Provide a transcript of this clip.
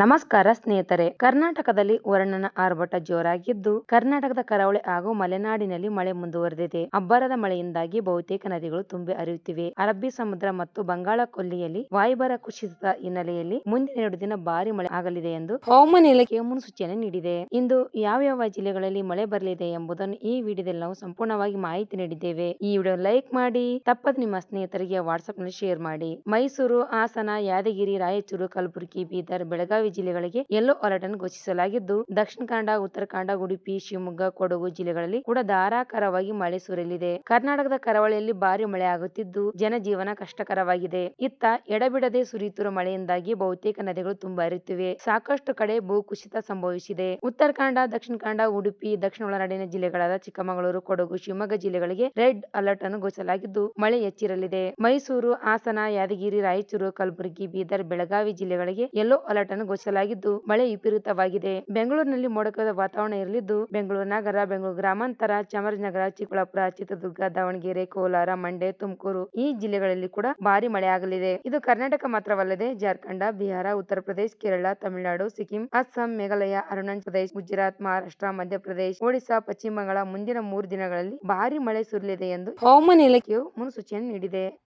ನಮಸ್ಕಾರ ಸ್ನೇಹಿತರೆ. ಕರ್ನಾಟಕದಲ್ಲಿ ವರ್ಣನ ಆರ್ಭಟ ಜೋರಾಗಿದ್ದು, ಕರ್ನಾಟಕದ ಕರಾವಳಿ ಹಾಗೂ ಮಲೆನಾಡಿನಲ್ಲಿ ಮಳೆ ಮುಂದುವರೆದಿದೆ. ಅಬ್ಬರದ ಮಳೆಯಿಂದಾಗಿ ಬಹುತೇಕ ನದಿಗಳು ತುಂಬಿ ಹರಿಯುತ್ತಿವೆ. ಅರಬ್ಬಿ ಸಮುದ್ರ ಮತ್ತು ಬಂಗಾಳ ಕೊಲ್ಲಿಯಲ್ಲಿ ವಾಯುಭಾರ ಕುಸಿತದ ಹಿನ್ನೆಲೆಯಲ್ಲಿ ಮುಂದಿನ ಎರಡು ದಿನ ಭಾರಿ ಮಳೆ ಆಗಲಿದೆ ಎಂದು ಹವಾಮಾನ ಇಲಾಖೆ ಮುನ್ಸೂಚನೆ ನೀಡಿದೆ. ಇಂದು ಯಾವ ಯಾವ ಜಿಲ್ಲೆಗಳಲ್ಲಿ ಮಳೆ ಬರಲಿದೆ ಎಂಬುದನ್ನು ಈ ವಿಡಿಯೋದಲ್ಲಿ ನಾವು ಸಂಪೂರ್ಣವಾಗಿ ಮಾಹಿತಿ ನೀಡಿದ್ದೇವೆ. ಈ ವಿಡಿಯೋ ಲೈಕ್ ಮಾಡಿ, ತಪ್ಪದ ನಿಮ್ಮ ಸ್ನೇಹಿತರಿಗೆ ವಾಟ್ಸ್ಆಪ್ನಲ್ಲಿ ಶೇರ್ ಮಾಡಿ. ಮೈಸೂರು, ಹಾಸನ, ಯಾದಗಿರಿ, ರಾಯಚೂರು, ಕಲಬುರಗಿ, ಬೀದರ್, ಬೆಳಗಾವಿ ಜಿಲ್ಲೆಗಳಿಗೆ ಯೆಲ್ಲೋ ಅಲರ್ಟ್ ಅನ್ನು ಘೋಷಿಸಲಾಗಿದ್ದು, ದಕ್ಷಿಣ ಕನ್ನಡ, ಉತ್ತರ ಕನ್ನಡ, ಉಡುಪಿ, ಶಿವಮೊಗ್ಗ, ಕೊಡಗು ಜಿಲ್ಲೆಗಳಲ್ಲಿ ಕೂಡ ಧಾರಾಕಾರವಾಗಿ ಮಳೆ ಸುರಿಯಲಿದೆ. ಕರ್ನಾಟಕದ ಕರಾವಳಿಯಲ್ಲಿ ಭಾರಿ ಮಳೆ ಆಗುತ್ತಿದ್ದು, ಜನಜೀವನ ಕಷ್ಟಕರವಾಗಿದೆ. ಇತ್ತ ಎಡಬಿಡದೆ ಸುರಿಯುತ್ತಿರುವ ಮಳೆಯಿಂದಾಗಿ ಬಹುತೇಕ ನದಿಗಳು ತುಂಬಾ ಹರಿಯುತ್ತಿವೆ. ಸಾಕಷ್ಟು ಕಡೆ ಭೂಕುಸಿತ ಸಂಭವಿಸಿದೆ. ಉತ್ತರ ಕನ್ನಡ, ದಕ್ಷಿಣ ಕನ್ನಡ, ಉಡುಪಿ, ದಕ್ಷಿಣ ಒಳನಾಡಿನ ಜಿಲ್ಲೆಗಳಾದ ಚಿಕ್ಕಮಗಳೂರು, ಕೊಡಗು, ಶಿವಮೊಗ್ಗ ಜಿಲ್ಲೆಗಳಿಗೆ ರೆಡ್ ಅಲರ್ಟ್ ಅನ್ನು ಘೋಷಿಸಲಾಗಿದ್ದು, ಮಳೆ ಹೆಚ್ಚಿರಲಿದೆ ಮೈಸೂರು, ಹಾಸನ, ಯಾದಗಿರಿ, ರಾಯಚೂರು, ಕಲಬುರಗಿ, ಬೀದರ್, ಬೆಳಗಾವಿ ಜಿಲ್ಲೆಗಳಿಗೆ ಯೆಲ್ಲೋ ಅಲರ್ಟ್ ಅನ್ನು ಘೋಷಿಸಲಾಗಿದ್ದು, ಮಳೆ ವಿಪರೀತವಾಗಿದೆ. ಬೆಂಗಳೂರಿನಲ್ಲಿ ಮೋಡಕದ ವಾತಾವರಣ ಇರಲಿದ್ದು, ಬೆಂಗಳೂರು ನಗರ, ಬೆಂಗಳೂರು ಗ್ರಾಮಾಂತರ, ಚಾಮರಾಜನಗರ, ಚಿಕ್ಕಬಳ್ಳಾಪುರ, ಚಿತ್ರದುರ್ಗ, ದಾವಣಗೆರೆ, ಕೋಲಾರ, ಮಂಡ್ಯ, ತುಮಕೂರು ಈ ಜಿಲ್ಲೆಗಳಲ್ಲಿ ಕೂಡ ಭಾರಿ ಮಳೆ ಆಗಲಿದೆ. ಇದು ಕರ್ನಾಟಕ ಮಾತ್ರವಲ್ಲದೆ ಜಾರ್ಖಂಡ, ಬಿಹಾರ, ಉತ್ತರ ಪ್ರದೇಶ, ಕೇರಳ, ತಮಿಳುನಾಡು, ಸಿಕ್ಕಿಂ, ಅಸ್ಸಾಂ, ಮೇಘಾಲಯ, ಅರುಣಾಚಲ ಪ್ರದೇಶ, ಗುಜರಾತ್, ಮಹಾರಾಷ್ಟ್ರ ಮಧ್ಯಪ್ರದೇಶ ಒಡಿಶಾ, ಪಶ್ಚಿಮ ಬಂಗಾಳ ಮುಂದಿನ ಮೂರು ದಿನಗಳಲ್ಲಿ ಭಾರಿ ಮಳೆ ಸುರಿಯಲಿದೆ ಎಂದು ಹವಾಮಾನ ಇಲಾಖೆಯು ಮುನ್ಸೂಚನೆ ನೀಡಿದೆ.